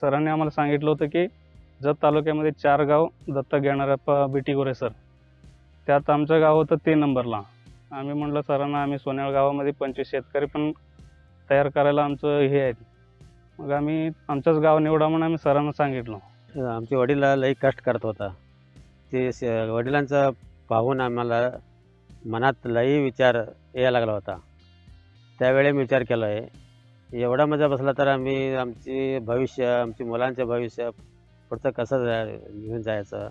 सरांनी आम्हाला सांगितलं होतं की जत तालुक्यामध्ये चार गाव दत्तक घेणाऱ्या प बिटी गोरे सर. त्यात आमचं गाव होतं तीन नंबरला. आम्ही म्हणलं सरांना आम्ही सोन्याळ गावामध्ये पंचवीस शेतकरी पण तयार करायला आमचं हे आहे. मग आम्ही आमचंच गाव निवडा म्हणून आम्ही सरांना सांगितलं. आमचे वडील लई कष्ट करत होता. ते स- वडिलांचं पाहून आम्हाला मनात लई विचार यायला लागला होता. त्यावेळी मी विचार केला आहे एवढा मजा बसला तर आम्ही आमची भविष्य आमची मुलांचे भविष्य पुढचं कसं जा घेऊन जायचं?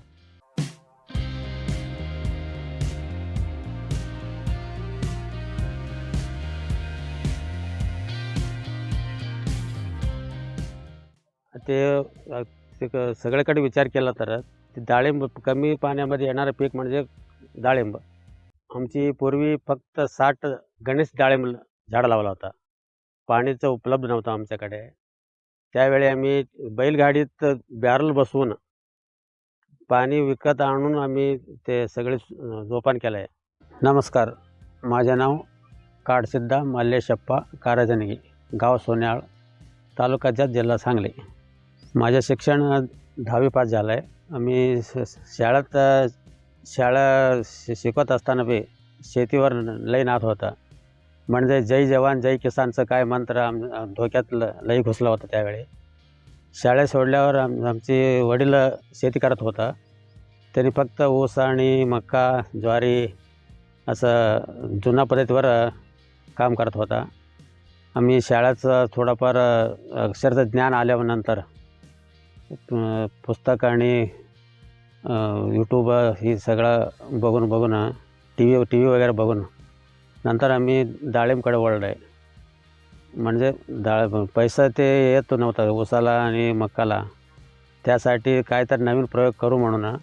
ते ते क- सगळीकडे विचार केला तर ते डाळिंब कमी पाण्यामध्ये येणारं पीक म्हणजे डाळिंब. आमची पूर्वी फक्त साठ गणेश डाळिंब झाड लावला होता. पाणीचं उपलब्ध नव्हतं आमच्याकडे. त्यावेळी आम्ही बैलगाडीत बॅरल बसवून पाणी विकत आणून आम्ही ते सगळे जोपान केलं आहे नमस्कार माझे नाव काडसिद्धा मल्लेशप्पा काराजनगी गाव सोन्याळ तालुका जत जिल्हा सांगली. माझं शिक्षण दहावी पास झालं आहे आम्ही श शाळेत शाळा शि शिकवत असताना बी शेतीवर लई नाद होता. म्हणजे जय जवान जय किसानचं काय मंत्र आम धोक्यात ल लई घुसला होता त्यावेळी. शाळा सोडल्यावर आम आमची वडील शेती करत होता. त्यांनी फक्त ऊस आणि मका ज्वारी असं जुन्या पद्धतीवर काम करत होता. आम्ही शाळेचं थोडंफार अक्षरचं ज्ञान आल्यानंतर पुस्तक आणि यूट्यूब ही सगळं बघून बघून टी व्ही टी व्ही वगैरे बघून नंतर आम्ही डाळिंबकडे वळले. आहे म्हणजे डाळ पैसा ते येत नव्हता उसाला आणि मक्काला. त्यासाठी काय तर नवीन प्रयोग करू म्हणून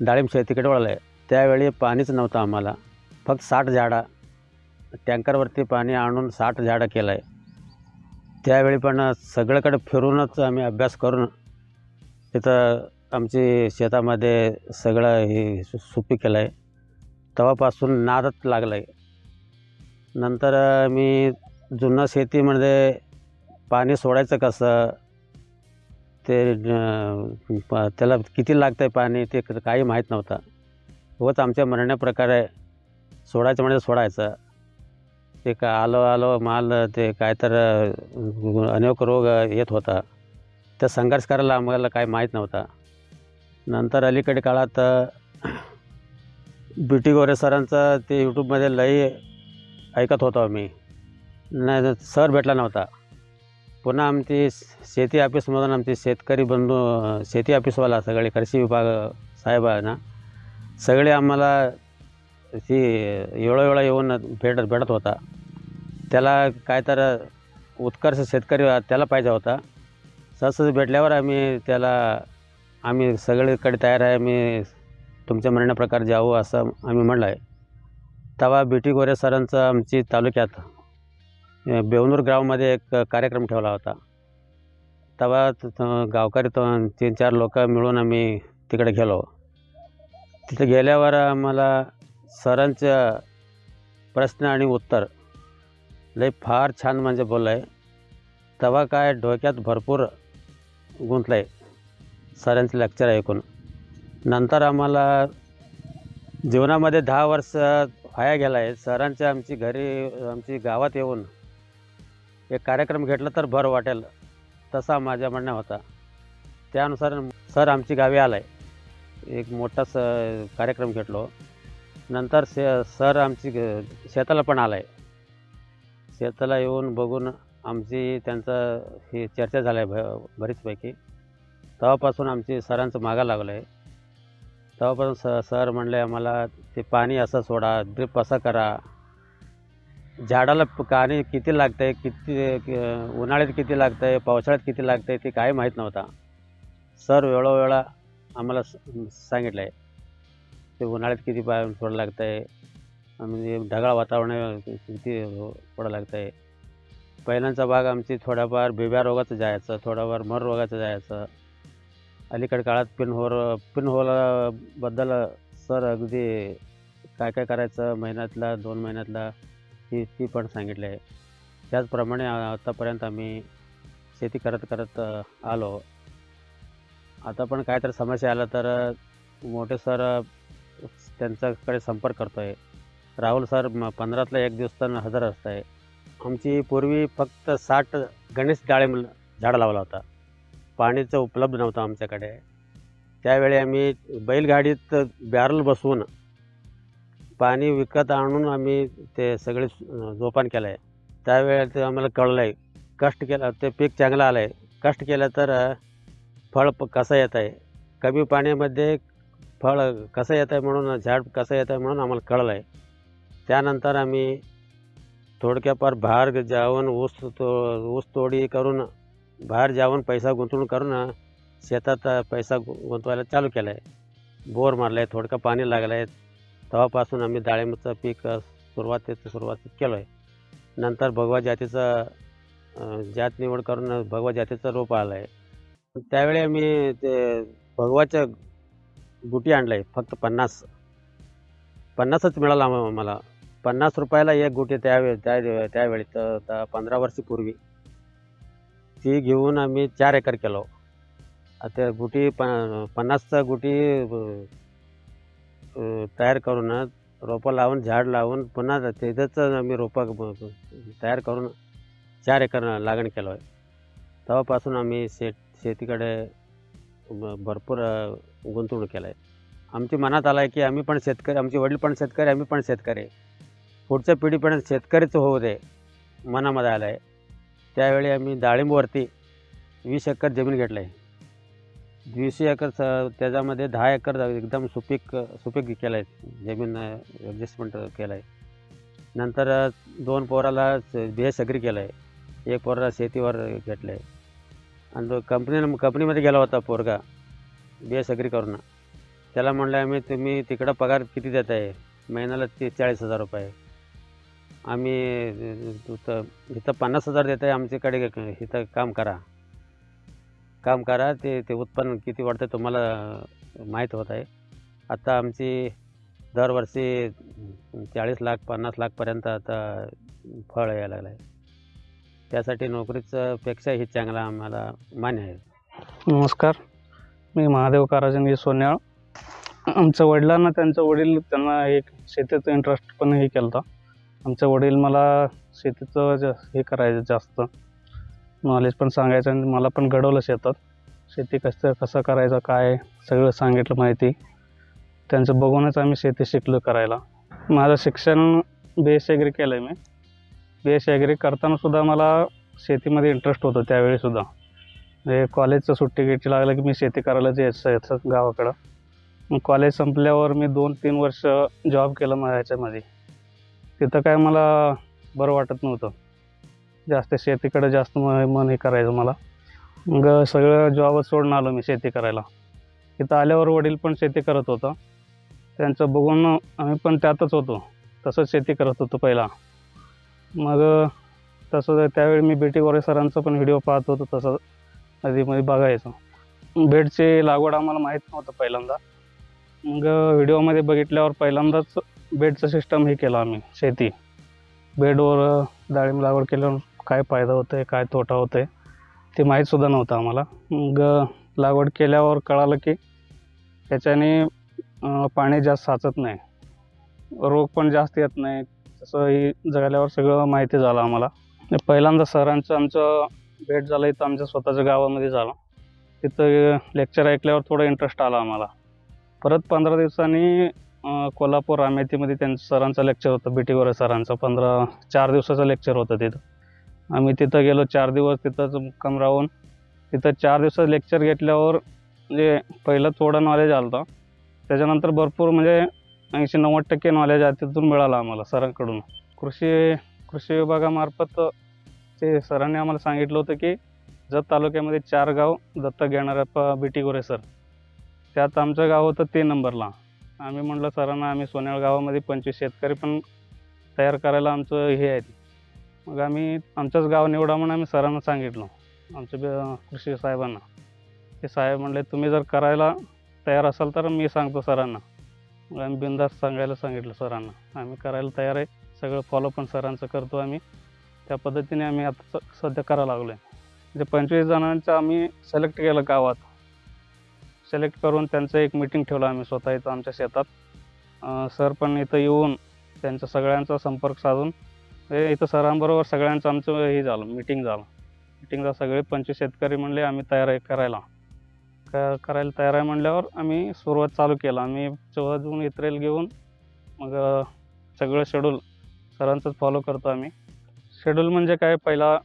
डाळिंब शेतीकडे वळलं. आहे त्यावेळी पाणीच नव्हतं आम्हाला. फक्त साठ झाडा टँकरवरती पाणी आणून साठ झाडं केलं आहे त्यावेळी पण सगळ्याकडे फिरूनच आम्ही अभ्यास करून तिथं आमची शेतामध्ये सगळं हे सुपी केलं आहे तेव्हापासून नादच लागलं आहे नंतर मी जुनं शेतीमध्ये म्हणजे पाणी सोडायचं कसं? ते प- त्याला किती लागतं आहे पाणी? ते काही माहीत नव्हतं. होच आमच्या म्हणण्याप्रकारे सोडायचं म्हणजे सोडायचं. ते का आलो आलो माल ते काय तर अनेक रोग येत होता. त्या संघर्ष करायला आम्हाला काय माहीत नव्हता. नंतर अलीकडे काळात बी टी गोरे सरांचं ते यूट्यूबमध्ये लई ऐकत होतो आम्ही नाही सर भेटला नव्हता. पुन्हा आमची शेती ऑफिसमधून आमचे शेतकरी बंधू शेती ऑफिसवाला सगळे कृषी विभाग साहेब ना सगळे आम्हाला ती वेळोवेळा येऊन भेट भेटत होता. त्याला काय तर उत्कर्ष शेतकरी त्याला पाहिजे होता. सहज भेटल्यावर आम्ही त्याला आम्ही सगळीकडे तयार आहे आम्ही तुमच्या म्हणण्याप्रकारे जाऊ असं आम्ही म्हणलं आहे तेव्हा बीटी गोरे सरांचं आमची तालुक्यात बेवनूर ग्रावमध्ये एक कार्यक्रम ठेवला होता. तेव्हा गावकरी तो तीन चार लोक मिळून आम्ही तिकडे गेलो. तिथे गेल्यावर आम्हाला सरांचं प्रश्न आणि उत्तर लई फार छान म्हणजे बोललं. आहे तेव्हा काय डोक्यात भरपूर गुंतलं आहे सरांचं लेक्चर ऐकून. नंतर आम्हाला जीवनामध्ये दहा वर्ष फाया गेला आहे सरांच्या आमची घरी आमची गावात येऊन एक कार्यक्रम घेतला तर बरं वाटेल तसा माझ्या म्हणण्या होता. त्यानुसार सर आमची गावी आला आहे एक मोठा स कार्यक्रम घेतलो. नंतर से सर आमची शेताला पण आला आहे शेताला येऊन बघून आमची त्यांचा ही चर्चा झाला आहे भ बरीचपैकी. तेव्हापासून आमची सरांचं मागा लागलं आहे तेव्हापासून स सर म्हणले आम्हाला ते पाणी असं सोडा ड्रिप असं करा. झाडाला पाणी किती लागतं आहे किती उन्हाळ्यात किती लागतं आहे पावसाळ्यात किती लागतं आहे ते काही माहीत नव्हता. सर वेळोवेळा आम्हाला सांगितलं आहे ते उन्हाळ्यात किती पा सोडायला लागतं आहे म्हणजे ढगाळ वातावरण किती सोडायला लागतं आहे पहिल्यांचा भाग आमची थोड्याफार बिब्या रोगाचं जायचं थोडाफार मर रोगाचं जायचं. अलीकडे काळात पिनहोर पिनहोलाबद्दल सर अगदी काय काय करायचं महिन्यातला दोन महिन्यातला ती ती पण सांगितली. आहे त्याचप्रमाणे आतापर्यंत आम्ही शेती करत करत आलो. आता पण काय तर समस्या आला तर मोठे सर त्यांच्याकडे संपर्क करतो आहे राहुल सर पंधरातला एक दिवस तर हजर असत आहे आमची पूर्वी फक्त साठ गणेश डाळिंब झाडं लावला होता. पाणीचं उपलब्ध नव्हतं आमच्याकडे. त्यावेळी आम्ही बैलगाडीत बॅरल बसवून पाणी विकत आणून आम्ही ते सगळे जोपान केलं आहे त्यावेळेला ते आम्हाला कळलं आहे कष्ट केलं ते पीक चांगलं आलं आहे कष्ट केलं तर फळ प कसं येत आहे कमी पाण्यामध्ये फळ कसं येत आहे म्हणून झाड कसं येत आहे म्हणून आम्हाला कळलं आहे त्यानंतर आम्ही थोडक्यापार बाहेर जाऊन ऊस तो ऊस तोडी करून बाहेर जाऊन पैसा गुंतवणूक करून शेतात पैसा गुंतवायला चालू केला आहे बोर मारलं आहे थोडकं पाणी लागलं आहे तेव्हापासून आम्ही डाळिंबाचं पीक सुरुवातीचं सुरुवातीत सुरुवात केलो आहे नंतर भगवा जातीचं जात निवड करून भगवा जातीचं रोप आलं आहे त्यावेळी आम्ही ते भगवाच्या गुटी आणलं आहे फक्त पन्नास. पन्नासच मिळालं आम्हाला पन्नास रुपयाला एक गुटी त्यावेळी त्या त्यावेळी तर पंधरा वर्षीपूर्वी. ती घेऊन आम्ही चार एकर केलो. आता गुटी प पन्नासचा गुटी तयार करून रोपं लावून झाड लावून पुन्हा तिथंच आम्ही रोपं तयार करून चार एकर लागण केलो आहे. तेव्हापासून आम्ही शेत शेतीकडे भरपूर गुंतवणूक केलं आहे. आमच्या मनात आलं आहे की आम्ही पण शेतकरी आमचे वडील पण शेतकरी आम्ही पण शेतकरी. पुढच्या पिढीपर्यंत शेतकरीच होऊ दे मनामध्ये आलं आहे. त्यावेळी आम्ही डाळिंबवरती वीस एकर जमीन घेतलं आहे वीस एकर स- त्याच्यामध्ये दहा एकर एकदम सुपीक सुपीक केलं आहे जमीन ॲडजस्टमेंट केलं आहे नंतर दोन पोराला बी एस अग्री केलं आहे एक पोराला शेतीवर घेतलं आहे आणि तो कंपनी कंपनीमध्ये गेला होता पोरगा बी अग्री करून. त्याला म्हणलं आम्ही तुम्ही तिकडं पगार किती देत आहे महिन्याला तीस चाळीस हजार रुपये. आम्ही इथं इथं पन्नास हजार देत आहे आमच्याकडे इथं काम करा. काम करा ते ते उत्पन्न किती वाढतं तुम्हाला माहीत होत आहे. आता आमची दरवर्षी चाळीस लाख पन्नास लाखपर्यंत आता फळ यायला लागलं आहे त्यासाठी नोकरीचं पेक्षाही चांगला आम्हाला मान्य आहे. नमस्कार. मी महादेव काराजनगी सोन्याळ. आमच्या वडिलांना त्यांचं वडील त्यांना एक शेतीचं इंटरेस्ट पण हे केलं होतं आमचे वडील मला शेतीचं ज हे करायचं जास्त. नॉलेज पण सांगायचं आणि मला पण घडवलं शेतात. शेती कसं कसं करायचं काय सगळं सांगितलं माहिती. त्यांचं बघूनच आम्ही शेती शिकलो करायला. माझं शिक्षण बी एस ॲग्री केलं आहे मी बी एस ॲग्री करतानासुद्धा मला शेतीमध्ये इंटरेस्ट होतं त्यावेळीसुद्धा म्हणजे कॉलेजचं सुट्टी घ्यायची लागलं की मी शेती करायला जायचं याचं गावाकडं. मग कॉलेज संपल्यावर मी दोन तीन वर्ष जॉब केलं माझ्या ह्याच्यामध्ये. तिथं काय मला बरं वाटत नव्हतं. जास्त शेतीकडे जास्त म मन हे करायचं मला. मग सगळं जॉबच सोडून आलो मी शेती करायला. तिथं आल्यावर वडील पण शेती करत होतं. त्यांचं बघून आम्ही पण त्यातच होतो. तसंच शेती करत होतो पहिला. मग तसं त्यावेळी मी बेटी गोरे सरांचं पण व्हिडिओ पाहत होतो तसं नदीमध्ये बघायचं. बेडची लागवड आम्हाला माहीत नव्हतं पहिल्यांदा. मग व्हिडिओमध्ये बघितल्यावर पहिल्यांदाच बेडचं सिस्टम हे केलं आम्ही शेती. बेडवर डाळिंब लागवड केल्यावर काय फायदा होतो आहे काय तोटा होतो आहे ते माहीतसुद्धा नव्हतं आम्हाला. मग लागवड केल्यावर कळालं की त्याच्याने पाणी जास्त साचत नाही. रोग पण जास्त येत नाही. तसं ही जगल्यावर सगळं माहिती झालं आम्हाला. पहिल्यांदा सरांचं आमचं भेट झालं इथं आमच्या स्वतःच्या गावामध्ये झालं. तिथं लेक्चर ऐकल्यावर थोडं इंटरेस्ट आला आम्हाला. परत पंधरा दिवसांनी कोल्हापूर अमेथीमध्ये त्यांचं सरांचं लेक्चर होतं बी टी गोरे सरांचं. पंधरा चार दिवसाचं लेक्चर होतं तिथं. आम्ही तिथं गेलो चार दिवस तिथंच मुक्काम राहून. तिथं चार दिवसाचं लेक्चर घेतल्यावर म्हणजे पहिलं थोडं नॉलेज आलं होतं त्याच्यानंतर भरपूर म्हणजे ऐंशी नव्वद टक्के नॉलेज आहे तिथून मिळालं आम्हाला सरांकडून. कृषी कृषी विभागामार्फत ते सरांनी आम्हाला सांगितलं होतं की जत तालुक्यामध्ये चार गाव दत्तक घेणाऱ्या प बी टी गोरे सर. त्यात आमचं गाव होतं तीन नंबरला. आम्ही म्हटलं सरांना आम्ही सोन्याळ गावामध्ये पंचवीस शेतकरी पण तयार करायला आमचं हे आहे. मग आम्ही आमचंच गाव निवडा म्हणून आम्ही सरांना सांगितलं आमच्या कृषी साहेबांना. ते साहेब म्हणले तुम्ही जर करायला तयार असाल तर मी सांगतो सरांना. मग आम्ही बिंदास सांगायला सांगितलं सरांना आम्ही करायला तयार आहे सगळं फॉलो पण सरांचं करतो आम्ही. त्या पद्धतीने आम्ही आता सध्या करायला लागलो आहे जे म्हणजे पंचवीस जणांचं आम्ही सिलेक्ट केलं गावात. सिलेक्ट करून त्यांचं एक मिटिंग ठेवलं आम्ही स्वतः इथं आमच्या शेतात. सर पण इथं येऊन त्यांच्या सगळ्यांचा संपर्क साधून हे इथं सरांबरोबर सगळ्यांचं आमचं हे झालं मिटिंग झालं. मिटिंगला सगळे पंचवीस शेतकरी म्हणले आम्ही तयार आहे करायला. क करायला तयार आहे म्हणल्यावर आम्ही सुरुवात चालू केलं. आम्ही चौदा जून इत्रेल घेऊन मग सगळं शेड्यूल सरांचंच फॉलो करतो आम्ही. शेड्यूल म्हणजे काय? पहिला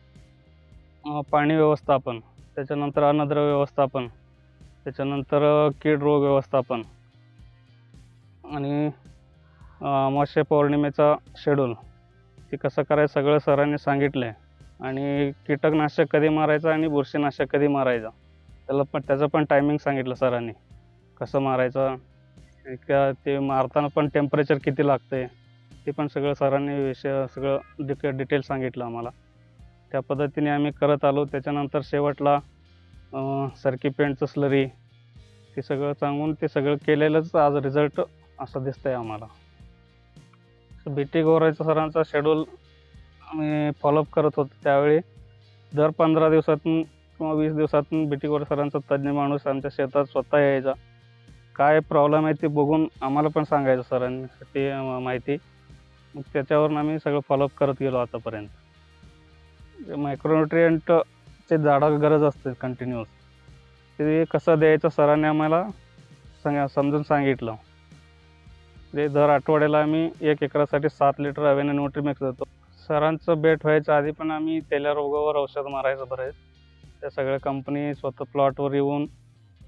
पाणी व्यवस्थापन त्याच्यानंतर अन्नद्रव्य व्यवस्थापन त्याच्यानंतर कीड रोग व्यवस्थापन आणि अ, पौर्णिमेचा शेड्यूल ते कसं करायचं सगळं सरांनी सांगितलं आहे आणि कीटकनाशक कधी मारायचं आणि बुरशीनाशक कधी मारायचं. त्याला पण त्याचं पण टायमिंग सांगितलं सरांनी. कसं मारायचं का ते मारताना पण टेम्परेचर किती लागते ते पण सगळं सरांनी विषय सगळं डिटे डिटेल सांगितलं आम्हाला. त्या पद्धतीने आम्ही करत आलो. त्याच्यानंतर शेवटला सरकी पेंटचं स्लरी ते सगळं सांगून ते सगळं केलेलंच आज रिझल्ट असं दिसतंय आम्हाला. बी टी गोरायचा सरांचा शेड्यूल आम्ही फॉलोअप करत होतो त्यावेळी. दर पंधरा दिवसातून किंवा वीस दिवसातून बी टी गोरे सरांचा तज्ज्ञ माणूस आमच्या शेतात स्वतः यायचा. काय प्रॉब्लेम आहे ते बघून आम्हाला पण सांगायचं सरांनी ते माहिती. मग त्याच्यावरून आम्ही सगळं फॉलोअप करत गेलो आतापर्यंत. ते झाडाला गरज असते कंटिन्युअस ते कसं द्यायचं सरांनी आम्हाला सांगा समजून सांगितलं. ते दर आठवड्याला आम्ही एक एकरासाठी सात लिटर अवेन न्यूट्रीमिक्स देतो. सरांचं भेट व्हायच्या आधी पण आम्ही तेल्या रोगावर औषध मारायचं बरेच त्या सगळ्या कंपनी स्वतः प्लॉटवर येऊन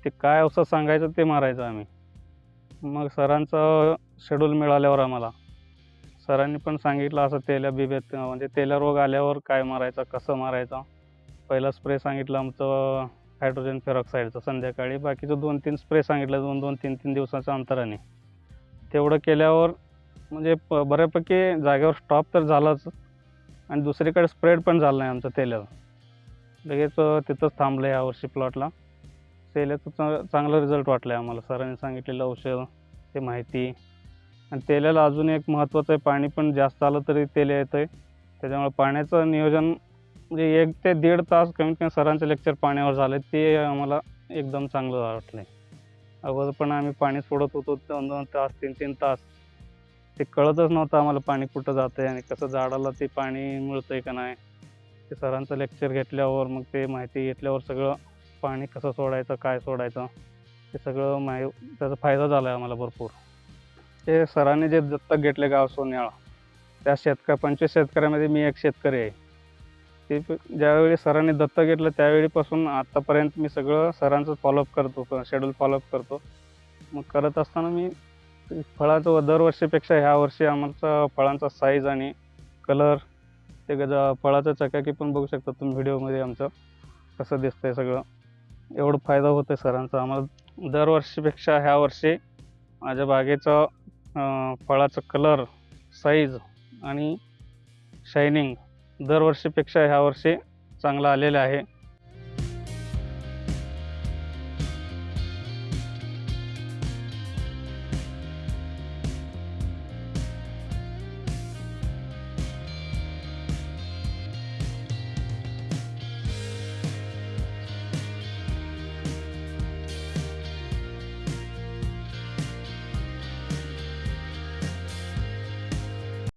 ते काय औषध सांगायचं ते मारायचं आम्ही. मग सरांचं शेड्यूल मिळाल्यावर आम्हाला. सरांनी पण सांगितलं असं तेल्या बिबेत म्हणजे तेल्या रोग आल्यावर काय मारायचं कसं मारायचं. पहिला स्प्रे सांगितलं आमचं हायड्रोजन फेरॉक्साईडचं संध्याकाळी. बाकीचं दोन तीन स्प्रे सांगितलं दोन दोन तीन तीन दिवसाच्या अंतराने. तेवढं केल्यावर म्हणजे प बऱ्यापैकी जागेवर स्टॉप तर झालाच. आणि दुसरीकडे स्प्रेड पण झालं नाही आमचं तेल्याचं लगेच तिथंच थांबलं आहे यावर्षी प्लॉटला तेल्याचं चा चांगलं रिझल्ट वाटलं आहे आम्हाला. सरांनी सांगितलेलं औषध ते माहिती. आणि तेल्याला अजून एक महत्त्वाचं आहे पाणी पण जास्त आलं तरी तेल येतं आहे त्याच्यामुळे पाण्याचं नियोजन म्हणजे एक ते दीड तास कमीत कमी सरांचे लेक्चर पाण्यावर झालं ते आम्हाला एकदम चांगलं वाटलं. आहे अगोदर पण आम्ही पाणी सोडत होतो दोन दोन तास तीन तीन तास. ते कळतच नव्हतं आम्हाला पाणी कुठं जातं आहे आणि कसं झाडाला ते पाणी मिळतं आहे का नाही. ते सरांचं लेक्चर घेतल्यावर मग ते माहिती घेतल्यावर सगळं पाणी कसं सोडायचं काय सोडायचं ते सगळं माहि त्याचा फायदा झाला आहे आम्हाला भरपूर. ते सरांनी जे दत्तक घेतले गाव सोन्याळा त्या शेतक पंचवीस शेतकऱ्यामध्ये मी एक शेतकरी आहे. ते ज्यावेळी सरांनी दत्तक घेतलं त्यावेळीपासून आत्तापर्यंत मी सगळं सरांचं फॉलोअप करतो शेड्यूल फॉलोअप करतो. मग करत असताना मी फळाचं व दरवर्षीपेक्षा ह्या वर्षी आमचा फळांचा साईज आणि कलर ते गजा फळाचं चकाकी पण बघू शकता तुम्ही व्हिडिओमध्ये आमचं कसं दिसतंय सगळं. एवढं फायदा होतो आहे सरांचा. आम्हाला दरवर्षीपेक्षा ह्या वर्षी माझ्या बागेचं फळाचं कलर साईज आणि शायनिंग दरवर्षीपेक्षा ह्या वर्षी चांगला आलेला आहे.